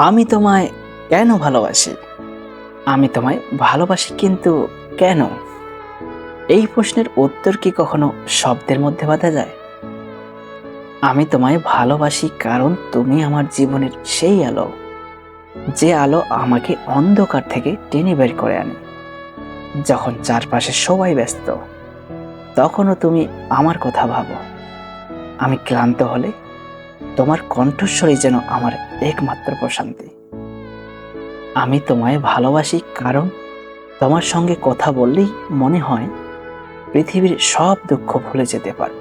আমি তোমায় কেন ভালোবাসি? আমি তোমায় ভালোবাসি কিন্তু কেন? এই প্রশ্নের উত্তর কি কখনো শব্দের মধ্যে বাঁধা যায়? আমি তোমায় ভালোবাসি কারণ তুমি আমার জীবনের সেই আলো, যে আলো আমাকে অন্ধকার থেকে টেনে বের করে আনে। যখন চারপাশে সবাই ব্যস্ত, তখনও তুমি আমার কথা ভাবো। আমি ক্লান্ত হলে তোমার কণ্ঠস্বরই যেন আমার একমাত্র প্রশান্তি। আমি তোমায় ভালোবাসি কারণ তোমার সঙ্গে কথা বললেই মনে হয় পৃথিবীর সব দুঃখ ভুলে যেতে পারব।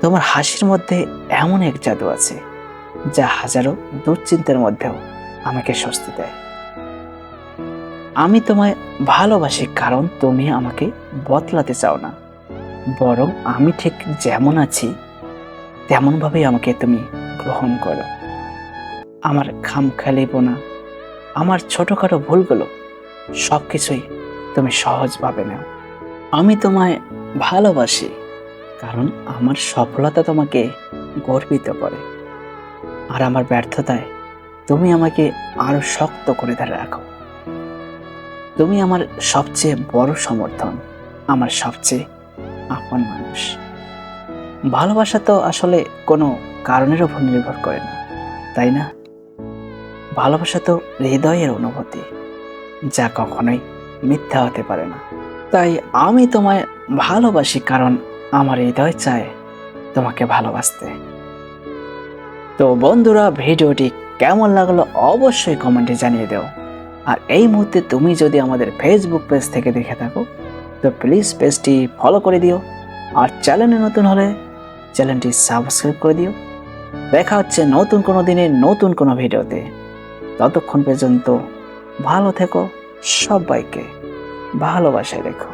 তোমার হাসির মধ্যে এমন এক জাদু আছে, যা হাজারো দুশ্চিন্তার মধ্যেও আমাকে স্বস্তি দেয়। আমি তোমায় ভালোবাসি কারণ তুমি আমাকে বদলাতে চাও না, বরং আমি ঠিক যেমন আছি তেমনভাবেই আমাকে তুমি গ্রহণ করো। আমার খামখেয়ালিপনা আমার ছোটোখাটো ভুলগুলো সব কিছুই তুমি সহজভাবে নাও। আমি তোমায় ভালোবাসি কারণ আমার সফলতা তোমাকে গর্বিত করে। আর আমার ব্যর্থতায় তুমি আমাকে আরও শক্ত করে ধরে রাখো। তুমি আমার সবচেয়ে বড় সমর্থন, আমার সবচেয়ে আপন মানুষ। ভালোবাসা তো আসলে কোনো কারণের উপর নির্ভর করে না, তাই না? ভালোবাসা তো হৃদয়ের অনুভূতি, যা কখনোই মিথ্যা হতে পারে না। তাই আমি তোমায় ভালোবাসি কারণ আমার হৃদয় চায় তোমাকে ভালোবাসতে। তো বন্ধুরা, ভিডিওটি কেমন লাগল অবশ্যই কমেন্টে জানিয়ে দেও। আর এই মুহূর্তে তুমি যদি আমাদের ফেসবুক পেজ থেকে দেখে থাকো, তো প্লিজ পেজটি ফলো করে দিও। আর চ্যানেলে নতুন হলে চ্যানেলটি সাবস্ক্রাইব করে দিও। দেখা হচ্ছে নতুন কোনো দিনে, নতুন কোনো ভিডিওতে। ততক্ষণ পর্যন্ত ভালো থেকো, সবাইকে ভালোবাসায় রেখো।